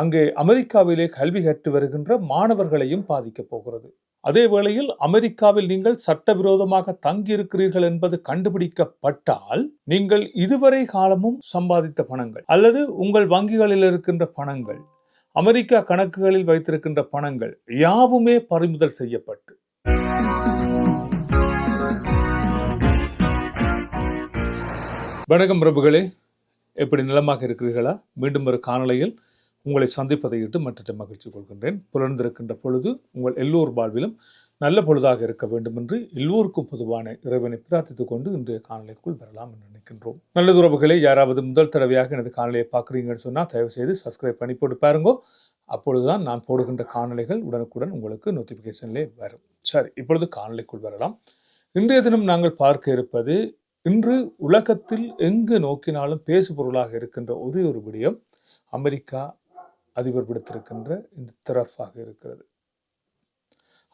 அங்கே அமெரிக்காவிலே கல்வி கற்று வருகின்ற மாணவர்களையும் பாதிக்கப் போகிறது. அதே வேளையில் அமெரிக்காவில் நீங்கள் சட்டவிரோதமாக தங்கியிருக்கிறீர்கள் என்பது கண்டுபிடிக்கப்பட்டால் நீங்கள் இதுவரை காலமும் சம்பாதித்த பணங்கள் அல்லது உங்கள் வங்கிகளில் இருக்கின்ற பணங்கள் அமெரிக்கா கணக்குகளில் வைத்திருக்கின்ற பணங்கள் யாவுமே பறிமுதல் செய்யப்பட்டு. வணக்கம் பிரபுகளே. எப்படி நிலமாக இருக்கிறீர்களா? மீண்டும் ஒரு காணொலியில் உங்களை சந்திப்பதை இட்டு மற்ற மகிழ்ச்சி கொள்கின்றேன். புலர்ந்திருக்கின்ற பொழுது உங்கள் எல்லோர் வாழ்விலும் நல்ல பொழுதாக இருக்க வேண்டும் என்று எல்லோருக்கும் பொதுவான இறைவனை பிரார்த்தித்துக் கொண்டு இன்றைய காணொலிக்குள் வரலாம் என்று நினைக்கின்றோம். நல்லது உறவுகளை யாராவது முதல் தடவையாக எனது காணொலியை பார்க்குறீங்கன்னு சொன்னால் தயவு செய்து சப்ஸ்கிரைப் பண்ணி போட்டு பாருங்கோ. அப்பொழுதுதான் நான் போடுகின்ற காணொலிகள் உடனுக்குடன் உங்களுக்கு நோட்டிஃபிகேஷன்லே வரும். சரி இப்பொழுது காணொலிக்குள் வரலாம். இன்றைய தினம் நாங்கள் பார்க்க இருப்பது இன்று உலகத்தில் எங்கு நோக்கினாலும் பேசு பொருளாக இருக்கின்ற ஒரே ஒரு விடயம் அமெரிக்கா அதிபர் விடுத்திருக்கின்ற இந்த திறப்பாக இருக்கிறது.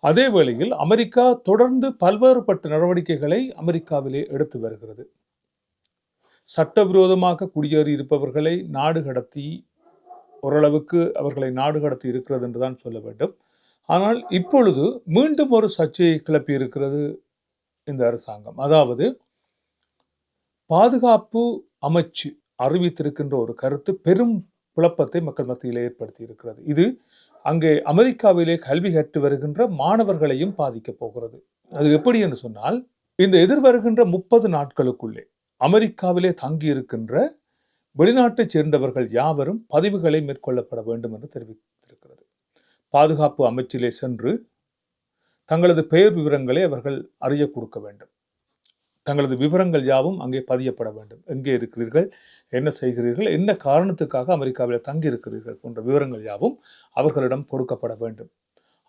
அதே வேளையில் அமெரிக்கா தொடர்ந்து பல்வேறுபட்ட நடவடிக்கைகளை அமெரிக்காவிலே எடுத்து வருகிறது. சட்டவிரோதமாக குடியேறி இருப்பவர்களை நாடு கடத்தி ஓரளவுக்கு அவர்களை நாடு கடத்தி இருக்கிறது என்று தான் சொல்ல வேண்டும். ஆனால் இப்பொழுது மீண்டும் ஒரு சர்ச்சையை கிளப்பி இருக்கிறது இந்த அரசாங்கம். அதாவது பாதுகாப்பு அமைச்சு அறிவித்திருக்கின்ற ஒரு கருத்து பெரும் குழப்பத்தை மக்கள் மத்தியில் ஏற்படுத்தி இருக்கிறது இது அங்கே அமெரிக்காவிலே கல்வி கற்று வருகின்ற மாணவர்களையும் பாதிக்கப் போகிறது. அது எப்படி என்று சொன்னால் இந்த எதிர்வருகின்ற முப்பது நாட்களுக்குள்ளே அமெரிக்காவிலே தங்கி இருக்கின்ற வெளிநாட்டைச் சேர்ந்தவர்கள் யாவரும் பதிவுகளை மேற்கொள்ளப்பட வேண்டும் என்று தெரிவித்திருக்கிறது. பாதுகாப்பு அமைச்சிலே சென்று தங்களது பெயர் விவரங்களை அவர்கள் அறிய கொடுக்க வேண்டும். தங்களது விவரங்கள் யாவும் அங்கே பதியப்பட வேண்டும். எங்கே இருக்கிறீர்கள்? என்ன செய்கிறீர்கள்? என்ன காரணத்துக்காக அமெரிக்காவில் தங்கி இருக்கிறீர்கள் போன்ற விவரங்கள் யாவும் அவர்களிடம் கொடுக்கப்பட வேண்டும்.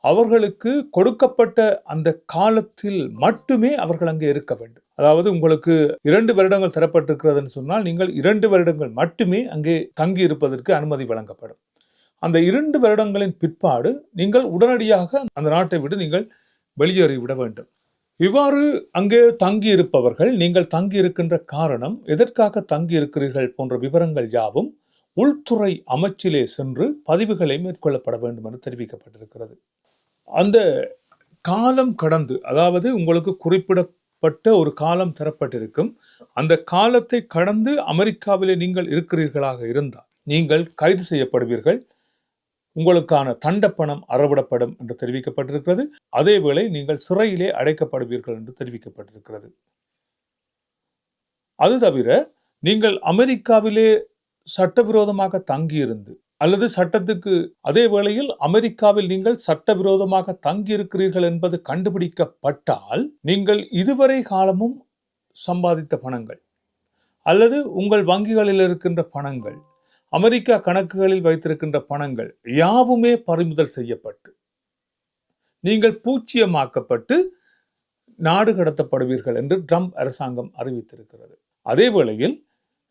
அவர்களுக்கு கொடுக்கப்பட்ட அந்த காலத்தில் மட்டுமே அவர்கள் அங்கே இருக்க வேண்டும். அதாவது உங்களுக்கு இரண்டு வருடங்கள் தரப்பட்டிருக்கிறதுன்னு சொன்னால் நீங்கள் இரண்டு வருடங்கள் மட்டுமே அங்கே தங்கி இருப்பதற்கு அனுமதி வழங்கப்படும். அந்த இரண்டு வருடங்களின் பிற்பாடு நீங்கள் உடனடியாக அந்த நாட்டை விட்டு நீங்கள் வெளியேறிவிட வேண்டும். இவ்வாறு அங்கே தங்கி இருப்பவர்கள் நீங்கள் தங்கி இருக்கின்ற காரணம் எதற்காக தங்கி இருக்கிறீர்கள் போன்ற விவரங்கள் யாவும் உள்துறை அமைச்சிலே சென்று பதிவுகளை மேற்கொள்ளப்பட வேண்டும் என தெரிவிக்கப்பட்டிருக்கிறது. அந்த காலம் கடந்து அதாவது உங்களுக்கு குறிப்பிடப்பட்ட ஒரு காலம் தரப்பட்டிருக்கும் அந்த காலத்தை கடந்து அமெரிக்காவிலே நீங்கள் இருக்கிறீர்களாக இருந்தால் நீங்கள் கைது செய்யப்படுவீர்கள். உங்களுக்கான தண்டப்பணம் அறவிடப்படும் என்று தெரிவிக்கப்பட்டிருக்கிறது. அதேவேளை நீங்கள் சிறையிலே அடைக்கப்படுவீர்கள் என்று தெரிவிக்கப்பட்டிருக்கிறது. அது தவிர நீங்கள் அமெரிக்காவிலே சட்டவிரோதமாக தங்கியிருந்து அல்லது சட்டத்துக்கு அதே வேளையில் அமெரிக்காவில் நீங்கள் சட்டவிரோதமாக தங்கியிருக்கிறீர்கள் என்பது கண்டுபிடிக்கப்பட்டால் நீங்கள் இதுவரை காலமும் சம்பாதித்த பணங்கள் அல்லது உங்கள் வங்கிகளில் இருக்கின்ற பணங்கள் அமெரிக்கா கணக்குகளில் வைத்திருக்கின்ற பணங்கள் யாவுமே பறிமுதல் செய்யப்பட்டு நீங்கள் பூச்சியமாக்கப்பட்டு நாடு கடத்தப்படுவீர்கள் என்று ட்ரம்ப் அரசாங்கம் அறிவித்திருக்கிறது. அதே வேளையில்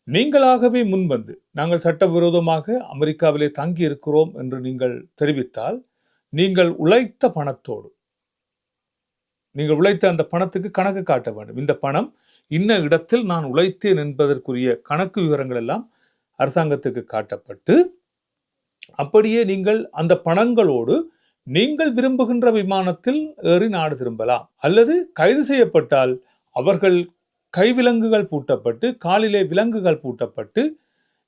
நீங்களாகவே முன்வந்து நாங்கள் சட்டவிரோதமாக அமெரிக்காவிலே தங்கி இருக்கிறோம் என்று நீங்கள் தெரிவித்தால் நீங்கள் உழைத்த பணத்தோடு நீங்கள் உழைத்த அந்த பணத்துக்கு கணக்கு காட்ட வேண்டும். இந்த பணம் இன்ன இடத்தில் நான் உழைத்தேன் என்பதற்குரிய கணக்கு விவரங்கள் எல்லாம் அரசாங்கத்துக்கு காட்டப்பட்டு அப்படியே நீங்கள் அந்த பணங்களோடு நீங்கள் விரும்புகின்ற விமானத்தில் ஏறி நாடு திரும்பலாம். அல்லது கைது செய்யப்பட்டால் அவர்கள் கைவிலங்குகள் பூட்டப்பட்டு காலிலே விலங்குகள் பூட்டப்பட்டு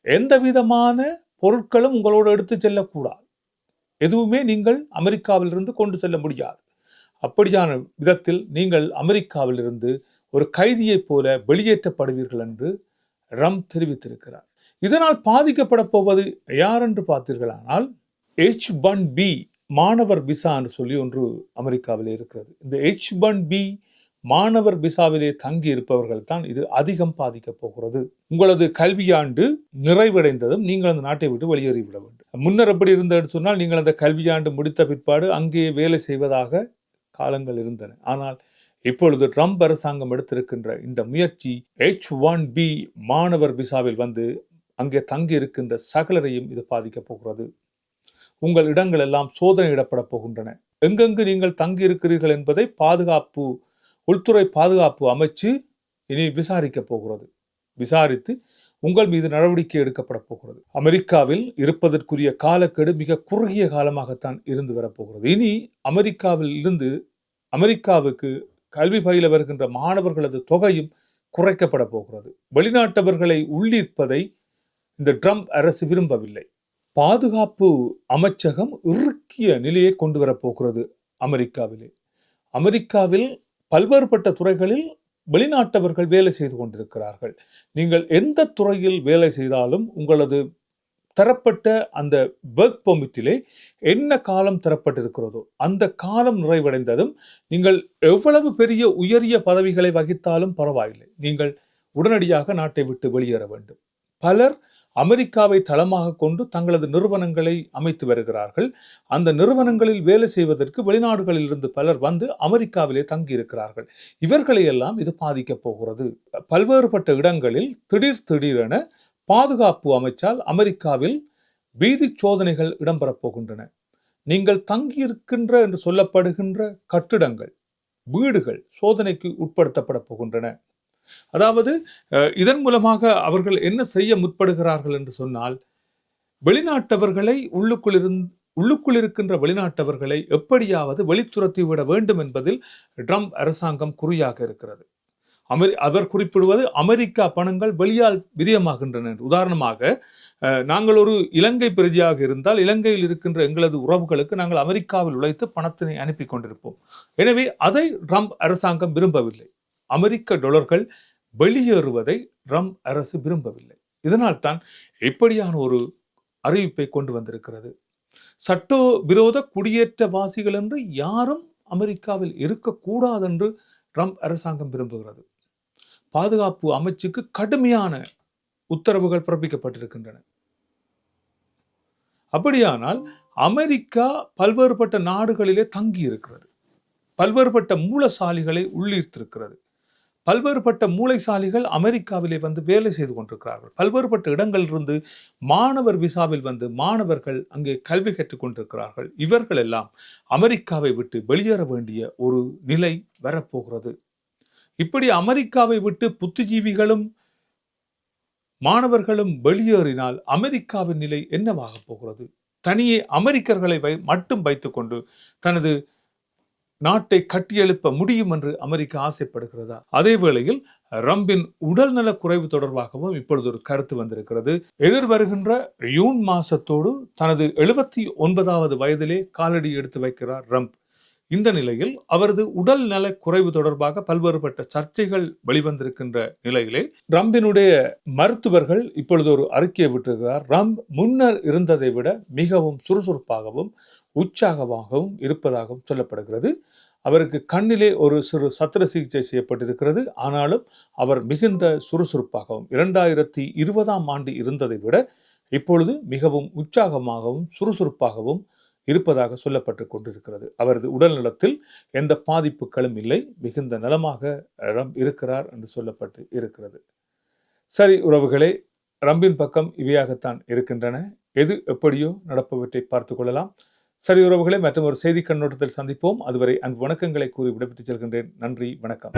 எந்த விதமான பொருட்களும் உங்களோடு எடுத்து செல்லக்கூடாது. எதுவுமே நீங்கள் அமெரிக்காவிலிருந்து கொண்டு செல்ல முடியாது. அப்படியான விதத்தில் நீங்கள் அமெரிக்காவிலிருந்து ஒரு கைதியைப் போல வெளியேற்றப்படுவீர்கள் என்று ரம் தெரிவித்திருக்கிறார். இதனால் பாதிக்கப்பட போவது யார் என்று பார்த்தீர்களானால் எச் ஒன் பி மாணவர் விசா என்று சொல்லி ஒன்று அமெரிக்காவில் இருக்கிறது. இந்த எச் ஒன் பி மாணவர் விசாவிலே தங்கி இருப்பவர்கள் தான் இது அதிகம் பாதிக்கப் போகிறது. உங்களது கல்வியாண்டு நிறைவடைந்ததும் நீங்கள் அந்த நாட்டை விட்டு வெளியேறிவிட வேண்டும். முன்னர் எப்படி இருந்ததுன்னு சொன்னால் நீங்கள் அந்த கல்வியாண்டு முடித்த பிற்பாடு அங்கே வேலை செய்வதாக காலங்கள் இருந்தன. ஆனால் இப்பொழுது ட்ரம்ப் அரசாங்கம் எடுத்திருக்கின்ற இந்த முயற்சி எச் ஒன் பி மாணவர் விசாவில் வந்து அங்கே தங்கி இருக்கின்ற சகலரையும் இது பாதிக்கப் போகிறது. உங்கள் இடங்கள் எல்லாம் சோதனையிடப்பட போகின்றன. எங்கெங்கு நீங்கள் தங்கி இருக்கிறீர்கள் என்பதை பாதுகாப்பு உள்துறை பாதுகாப்பு அமைச்சு இனி விசாரிக்கப் போகிறது. விசாரித்து உங்கள் மீது நடவடிக்கை எடுக்கப்பட போகிறது. அமெரிக்காவில் இருப்பதற்குரிய காலக்கெடு மிக குறுகிய காலமாகத்தான் இருந்து வரப்போகிறது இனி அமெரிக்காவில் இருந்து அமெரிக்காவுக்கு கல்வி பயில வருகின்ற மாணவர்களது தொகையும் குறைக்கப்பட போகிறது. வெளிநாட்டவர்களை உள்ளீர்ப்பதை இந்த ட்ரம்ப் அரசு விரும்பவில்லை. பாதுகாப்பு அமைச்சகம் இறுக்கிய நிலையை கொண்டு வரப்போகிறது அமெரிக்காவிலே. அமெரிக்காவில் பல்வேறுபட்ட துறைகளில் வெளிநாட்டவர்கள் வேலை செய்து கொண்டிருக்கிறார்கள். நீங்கள் எந்த துறையில் வேலை செய்தாலும் உங்களது தரப்பட்ட அந்த ஒர்க் பெர்மிட்டிலே என்ன காலம் தரப்பட்டிருக்கிறதோ அந்த காலம் நிறைவடைந்ததும் நீங்கள் எவ்வளவு பெரிய உயரிய பதவிகளை வகித்தாலும் பரவாயில்லை. நீங்கள் உடனடியாக நாட்டை விட்டு வெளியேற வேண்டும். பலர் அமெரிக்காவை தளமாக கொண்டு தங்களது நிறுவனங்களை அமைத்து வருகிறார்கள். அந்த நிறுவனங்களில் வேலை செய்வதற்கு வெளிநாடுகளில் இருந்து பலர் வந்து அமெரிக்காவிலே தங்கியிருக்கிறார்கள். இவர்களையெல்லாம் இது பாதிக்கப் போகிறது. பல்வேறுபட்ட இடங்களில் திடீர் திடீரென பாதுகாப்பு அமைச்சால் அமெரிக்காவில் வீதி சோதனைகள் இடம்பெறப் போகின்றன. நீங்கள் தங்கியிருக்கின்ற என்று சொல்லப்படுகின்ற கட்டிடங்கள் வீடுகள் சோதனைக்கு உட்படுத்தப்பட போகின்றன. அதாவது இதன் மூலமாக அவர்கள் என்ன செய்ய முற்படுகிறார்கள் என்று சொன்னால் வெளிநாட்டவர்களை உள்ளுக்குள் இருந்து உள்ளுக்குள் இருக்கின்ற வெளிநாட்டவர்களை எப்படியாவது வெளித்துரத்தி விட வேண்டும் என்பதில் ட்ரம்ப் அரசாங்கம் குறியாக இருக்கிறது. அமெரி அவர் குறிப்பிடுவது அமெரிக்கா பணங்கள் வெளியால் விரியமாகின்றன உதாரணமாக அஹ், நாங்கள் ஒரு இலங்கை பிரஜையாக இருந்தால் இலங்கையில் இருக்கின்ற எங்களது உறவுகளுக்கு நாங்கள் அமெரிக்காவில் உழைத்து பணத்தினை அனுப்பி கொண்டிருப்போம். எனவே அதை ட்ரம்ப் அரசாங்கம் விரும்பவில்லை. அமெரிக்க டொலர்கள் வெளியேறுவதை ட்ரம்ப் அரசு விரும்பவில்லை. இதனால் தான் இப்படியான ஒரு அறிவிப்பை கொண்டு வந்திருக்கிறது. சட்ட விரோத குடியேற்றவாசிகள் என்று யாரும் அமெரிக்காவில் இருக்கக்கூடாது என்று ட்ரம்ப் அரசாங்கம் விரும்புகிறது. பாதுகாப்பு அமைச்சுக்கு கடுமையான உத்தரவுகள் பிறப்பிக்கப்பட்டிருக்கின்றன. அப்படியானால் அமெரிக்கா பல்வேறுபட்ட நாடுகளிலே தங்கி இருக்கிறது பல்வேறுபட்ட மூலசாலிகளை உள்ளீர்த்திருக்கிறது. பல்வேறுபட்ட மூளைசாலிகள் அமெரிக்காவிலே வந்து வேலை செய்து கொண்டிருக்கிறார்கள். பல்வேறுபட்ட இடங்களிலிருந்து மாணவர் விசாவில் வந்து மாணவர்கள் அங்கே கல்வி கற்றுக் கொண்டிருக்கிறார்கள். இவர்கள் எல்லாம் அமெரிக்காவை விட்டு வெளியேற வேண்டிய ஒரு நிலை வரப்போகிறது. இப்படி அமெரிக்காவை விட்டு புத்திஜீவிகளும் மாணவர்களும் வெளியேறினால் அமெரிக்காவின் நிலை என்னவாக போகிறது? தனியே அமெரிக்கர்களை வை மட்டும் வைத்துக்கொண்டு தனது நாட்டை கட்டியெழுப்ப முடியும் என்று அமெரிக்கா ஆசைப்படுகிறதா? அதே வேளையில் ரம்பின் உடல்நல குறைவு தொடர்பாகவும் இப்பொழுது ஒரு கருத்து வந்திருக்கிறது. எதிர்வருகின்ற யூன் மாசத்தோடு தனது எழுபத்தி ஒன்பதாவது வயதிலே காலடி எடுத்து வைக்கிறார் ரம்ப். இந்த நிலையில் அவரது உடல் நல குறைவு தொடர்பாக பல்வேறுபட்ட சர்ச்சைகள் வெளிவந்திருக்கின்ற நிலையிலே ரம்பினுடைய மருத்துவர்கள் இப்பொழுது ஒரு அறிக்கையை விட்டிருக்கிறார். ரம்ப் முன்னர் இருந்ததை விட மிகவும் சுறுசுறுப்பாகவும் உற்சாகமாகவும் இருப்பதாகவும் சொல்லப்படுகிறது. அவருக்கு கண்ணிலே ஒரு சிறு சத்திர சிகிச்சை செய்யப்பட்டிருக்கிறது. ஆனாலும் அவர் மிகுந்த சுறுசுறுப்பாகவும் இரண்டாயிரத்தி இருபதாம் ஆண்டு இருந்ததை விட இப்பொழுது மிகவும் உற்சாகமாகவும் சுறுசுறுப்பாகவும் இருப்பதாக சொல்லப்பட்டு கொண்டிருக்கிறது. அவரது உடல் நலத்தில் எந்த பாதிப்புகளும் இல்லை. மிகுந்த நலமாக ரம் இருக்கிறார் என்று சொல்லப்பட்டு இருக்கிறது. சரி உறவுகளே ரம்பின் பக்கம் இவையாகத்தான் இருக்கின்றன. எது எப்படியோ நடப்பவற்றை பார்த்து கொள்ளலாம். சரி உறவுகளை மற்றும் ஒரு செய்தி கண்ணோட்டத்தில் சந்திப்போம். அதுவரை அன்பு வணக்கங்களை கூறி விடைபெற்றுச் செல்கின்றேன். நன்றி வணக்கம்.